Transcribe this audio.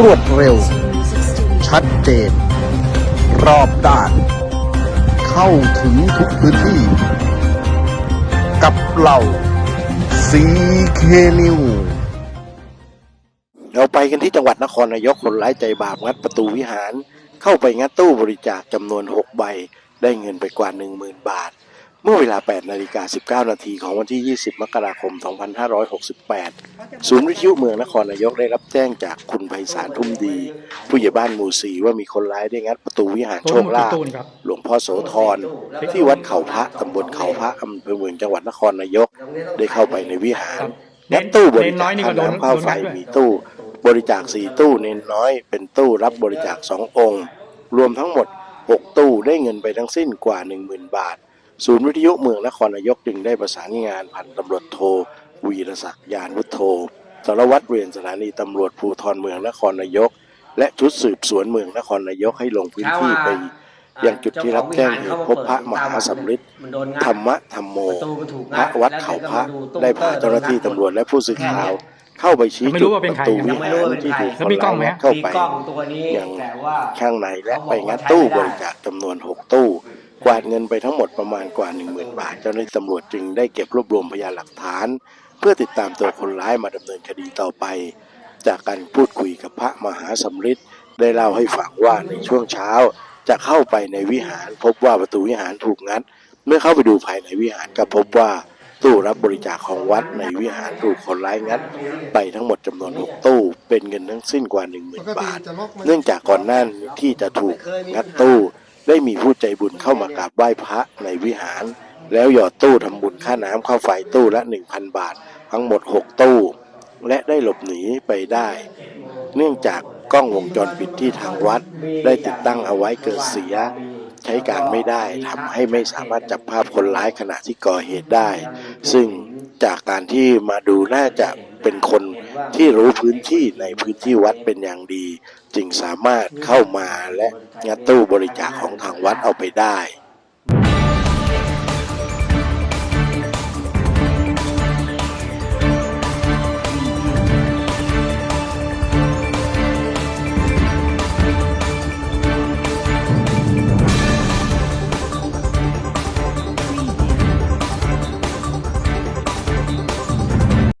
รวดเร็ว ชัดเจน รอบด้าน เข้าถึงทุกพื้นที่ กับเราซีเคนิวเราไปกันที่จังหวัดนครนายกคนร้ายใจบาปงัดประตูวิหาร เข้าไปงัดตู้บริจาคจำนวน 6 ใบ ได้เงินไปกว่า 10,000 บาท เมื่อเวลา 8 นาฬิกา 19 นาทีของวันที่ 20 มกราคม 2568 ศูนย์วิทยุเมืองนครนายกได้รับแจ้งจากคุณไพศาลทุ่มดี ผู้ใหญ่บ้านหมู่สีว่ามีคนร้ายได้งัดประตูวิหารโชคลาภตูนครับหลวงพ่อโสธรที่วัดเขาพระตำบลเขาพระอำเภอเมืองจังหวัดนครนายก ได้เข้าไปในวิหารงัดตู้บริจาคค่าน้ำค่าไฟมีตู้ บริจาคสี่ตู้เน้นน้อย เป็นตู้รับบริจาคสององค์ รวมทั้งหมด 6 ตู้ได้เงินไปทั้งสิ้นกว่า 10,000 บาท ศูนย์วิทยุเมืองนครนายกจึงได้ประสานงานพันตำรวจโทวีรศักดิ์ยานวุฒโธสารวัตรเวรสถานีตำรวจภูธรเมืองนครนายก และชุดสืบสวนเมืองนครนายกให้ลงพื้นที่ไปยังจุดที่รับแจ้งเหตุพบพระมหาสำริดธรรมะธรรมโม พระวัดเขาพระได้พาเจ้าหน้าที่ตำรวจและผู้สื่อข่าว เข้าไปชี้ไม่จุรู้ดว่าเป็ปนระใครตูยัวิงไม่หารู้รเลยที่ถูกคแล้วนมีกล้องไหมร้ายฮะเข้ามีไปกล้องตัวนี้อย่างแต่ว่าข้างในและเขาบอกไปงัดว่าตู้ใช้บไม่ได้ริจาคจำนวน6ตู้ กวาดเงินไปทั้งหมดประมาณกว่า 10,000 บาท เจ้าหน้าที่ตำรวจจึงได้เก็บรวบรวมพยานหลักฐาน เพื่อติดตามตัวคนร้ายมาดำเนินคดีต่อไป จากการพูดคุยกับพระมหาสำริดได้เล่าให้ฟังว่าในช่วงเช้า จะเข้าไปในวิหารพบว่าประตูวิหารถูกงัด เมื่อเข้าไปดูภายในวิหารก็พบว่าตู้รับบริจาคของวัดในวิหารถูกคนร้ายงัด ไปทั้งหมดจำนวน 6 ตู้ เป็นเงินทั้งสิ้นกว่า 10,000 บาท เนื่องจากก่อนหน้านี้ที่จะถูกงัดตู้ ได้มีผู้ใจบุญเข้ามากราบไหว้พระในวิหาร แล้วหยอดตู้ทำบุญค่าน้ำค่าไฟตู้ละ 1,000 บาท ทั้งหมด 6 ตู้ และได้หลบหนีไปได้ เนื่องจากกล้องวงจรปิดที่ทางวัด ได้ติดตั้งเอาไว้เกิดเสีย ใช้การไม่ได้ทำให้ไม่สามารถจับภาพคนร้ายขณะที่ก่อเหตุได้ ซึ่งจากการที่มาดูน่าจะเป็นคน ที่รู้พื้นที่ในพื้นที่วัดเป็นอย่างดี จึงสามารถเข้ามาและงัดตู้บริจาคของทางวัดเอาไปได้